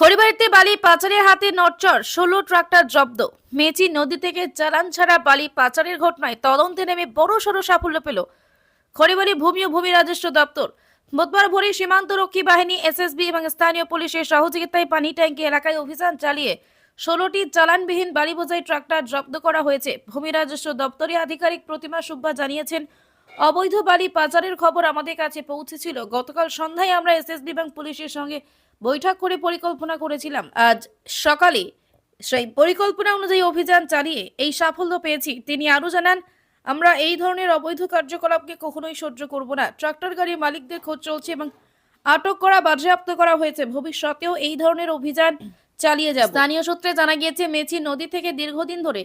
খড়িবাড়িতে বালি পাচারের হাতে নটচর ষোলো ট্রাক্টর জব্দ। মেচি নদী থেকে চালান ছাড়া বালি পাচারের ঘটনায় তদন্তে নেমে বড় সড়ো সাফল্য পেল খড়িবাড়ি ভূমি ও ভূমি রাজস্ব দপ্তর। বুধবার ভোরে সীমান্তরক্ষী বাহিনী, এসএসবি এবং স্থানীয় পুলিশের সহযোগিতায় পানি ট্যাঙ্কি এলাকায় অভিযান চালিয়ে ষোলোটি চালানবিহীন বালি বোঝাই ট্রাক্টর জব্দ করা হয়েছে। ভূমি রাজস্ব দপ্তরের আধিকারিক প্রতিমা সুব্বা জানিয়েছেন অবৈধ বালি পাচারের খবর আমাদের কাছে পৌঁছেছিল। গতকাল সন্ধ্যায় আমরা এসএসবি এবং পুলিশের সঙ্গে বৈঠক করে পরিকল্পনা করেছিলাম। আজ সকালে সেই পরিকল্পনা অনুযায়ী অভিযান চালিয়ে এই সাফল্য পেয়েছি। তিনি আরও জানান, আমরা এই ধরনের অবৈধ কার্যকলাপকে কখনোই সহ্য করব না। ট্রাক্টর গাড়ির মালিকদের খোঁজ চলছে এবং আটক করা, বাজেয়াপ্ত করা হয়েছে। ভবিষ্যতেও এই ধরনের অভিযান চালিয়ে যাব। স্থানীয় সূত্রে জানা গিয়েছে মেচি নদী থেকে দীর্ঘদিন ধরে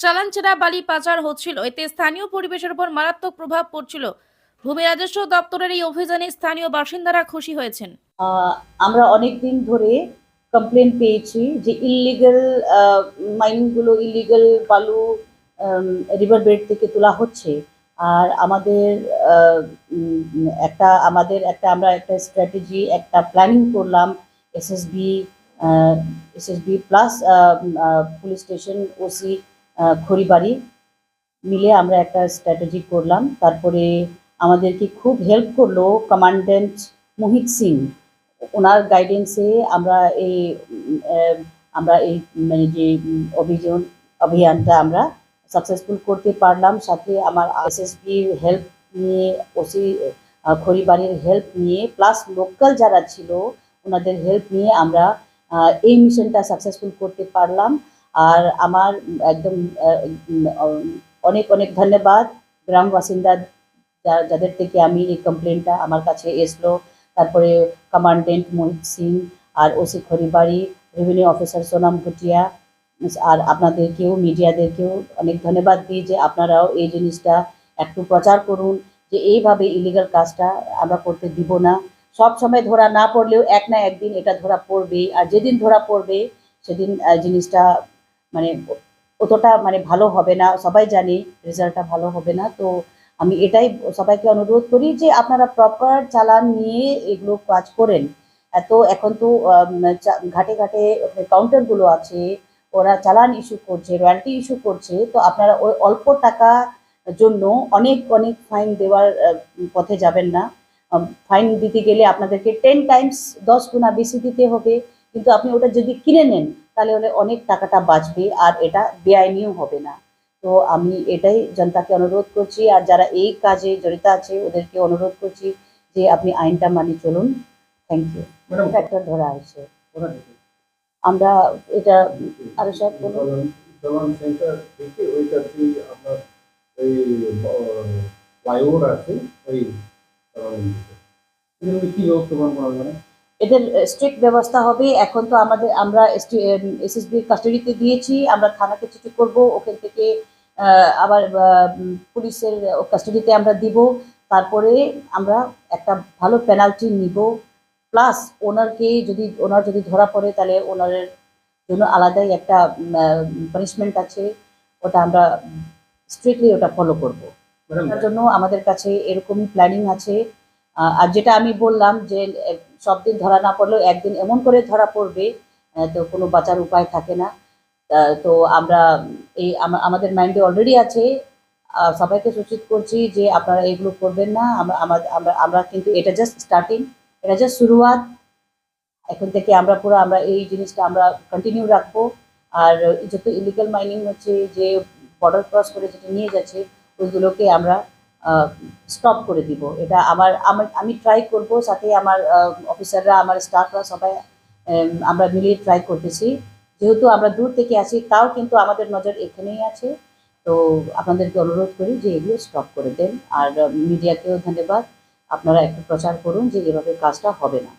চালান ছেঁড়া বালি পাচার হচ্ছিল। এতে স্থানীয় পরিবেশের উপর মারাত্মক প্রভাব পড়ছিল। ভূমি রাজস্ব দপ্তরের এই অভিযানে স্থানীয় বাসিন্দারা খুশি হয়েছেন। আমরা অনেক দিন ধরে কমপ্লেন পেয়েছি যে ইলিগাল মাইনিংগুলো ইলিগাল বালু রিভার বেড থেকে তোলা হচ্ছে। আর আমাদের একটা আমাদের একটা আমরা একটা স্ট্র্যাটেজি একটা প্ল্যানিং করলাম SSB SSB plus police station OC Kharibari মিলে আমরা একটা স্ট্র্যাটেজি করলাম। তারপরে আমাদেরকে খুব হেল্প করল কমান্ডেন্ট মোহিত সিং ওনার গাইডেন্সে আমরা এই আমরা এই মানে যে অভিযান, অভিযানটা আমরা সাকসেসফুল করতে পারলাম। সাথে আমার এসএসবির হেল্প নিয়ে ওসি খড়িবাড়ির হেল্প নিয়ে প্লাস লোকাল যারা ছিল, ওনাদের হেল্প নিয়ে আমরা এই মিশনটা সাকসেসফুল করতে পারলাম। আর আমার একদম অনেক অনেক ধন্যবাদ। গ্রাম বাসিন্দা যাদের থেকে আমি এই কমপ্লেনটা আমার কাছে এসলো, তারপরে কমান্ডেন্ট মোহিত সিং আর OC Kharibari revenue officer Sonam Bhutia, আর আপনাদেরকেও মিডিয়াদেরকেও অনেক ধন্যবাদ দিই যে আপনারাও এই জিনিসটা একটু প্রচার করুন, যে এইভাবে ইলিগাল কাজটা আমরা করতে দিব না। সব সময় ধরা না পড়লেও এক না একদিন এটা ধরা পড়বেই, আর যেদিন ধরা পড়বে, সেদিন জিনিসটা মানে অতটা মানে ভালো হবে না। সবাই জানে রেজাল্টটা ভালো হবে না। তো আমি এটাই সবাইকে অনুরোধ করি যে আপনারা প্রপার চালান নিয়ে এগুলো কাজ করেন। এত এখন তো ঘাটে ঘাটে কাউন্টারগুলো আছে। ওরা চালান ইস্যু করছে রয়্যালটি ইস্যু করছে। তো আপনারা ওই অল্প টাকা জন্য অনেক অনেক ফাইন দেওয়ার পথে যাবেন না। ফাইন দিতে গেলে আপনাদেরকে টেন টাইমস দশ গুণা বেশি দিতে হবে। কিন্তু আপনি ওটা যদি কিনে নেন তাহলে হলে অনেক টাকাটা বাঁচবে আর এটা বেআইনিও হবে না। তো আমি এটাই জনতাকে অনুরোধ করছি আর যারা এই কাজে জড়িত আছে ওদেরকে অনুরোধ করছি যে আপনি আইনটা মানি চলুন। থ্যাংক ইউ ট্র্যাক্টর ধরা থেকে? আমরা এটা আরও সব বলুন। চলন- চলন সেন্টার থেকে ওইটাতেই আপনার ওই ফ্লাইওভার আছে? ওই চলন সেন্টার। এগুলো কি ব্যবস্থাপনা করা যাবে এদের স্ট্রিক্ট ব্যবস্থা হবে। এখন তো আমাদের আমরা এসএসবির কাস্টাডিতে দিয়েছি আমরা থানাকে চিঠি করব ওখান থেকে আবার পুলিশের কাস্টাডিতে আমরা দিব। তারপরে আমরা একটা ভালো পেনাল্টি নিব। প্লাস ওনারকে যদি ওনার যদি ধরা পড়ে তাহলে ওনারের জন্য আলাদাই একটা পানিশমেন্ট আছে। ওটা আমরা স্ট্রিক্টলি ওটা ফলো করব। তার জন্য আমাদের কাছে এরকমই প্ল্যানিং আছে। আর যেটা আমি বললাম যে সব দিন ধরা না পড়লেও একদিন এমন করে ধরা পড়বে তো কোনো বাঁচার উপায় থাকে না। তো আমরা এই আমাদের মাইন্ডে অলরেডি আছে। সবাইকে সূচিত করছি যে, আপনারা এগুলো করবেন না। আমরা আমরা আমরা কিন্তু এটা জাস্ট স্টার্টিং এটা জাস্ট শুরুয়াত। এখন থেকে আমরা পুরো, আমরা এই জিনিসটা আমরা কন্টিনিউ রাখব। আর যত ইলিগাল মাইনিং হচ্ছে, যে বর্ডার ক্রস করে যেটা নিয়ে যাচ্ছে, ওইগুলোকে আমরা স্টপ করে দিব। এটা আমার আমি ট্রাই করব, সাথে আমার অফিসাররা আমার স্টাফরা সবাই আমরা মিলিয়ে ট্রাই করতেছি। যেহেতু আমরা দূর থেকে আছি, তাও কিন্তু আমাদের নজর এখানেই আছে। তো আপনাদেরকে অনুরোধ করি যে এগুলো স্টপ করে দেন। আর মিডিয়াকেও ধন্যবাদ। আপনারা একটু প্রচার করুন যে এভাবে কাজটা হবে না।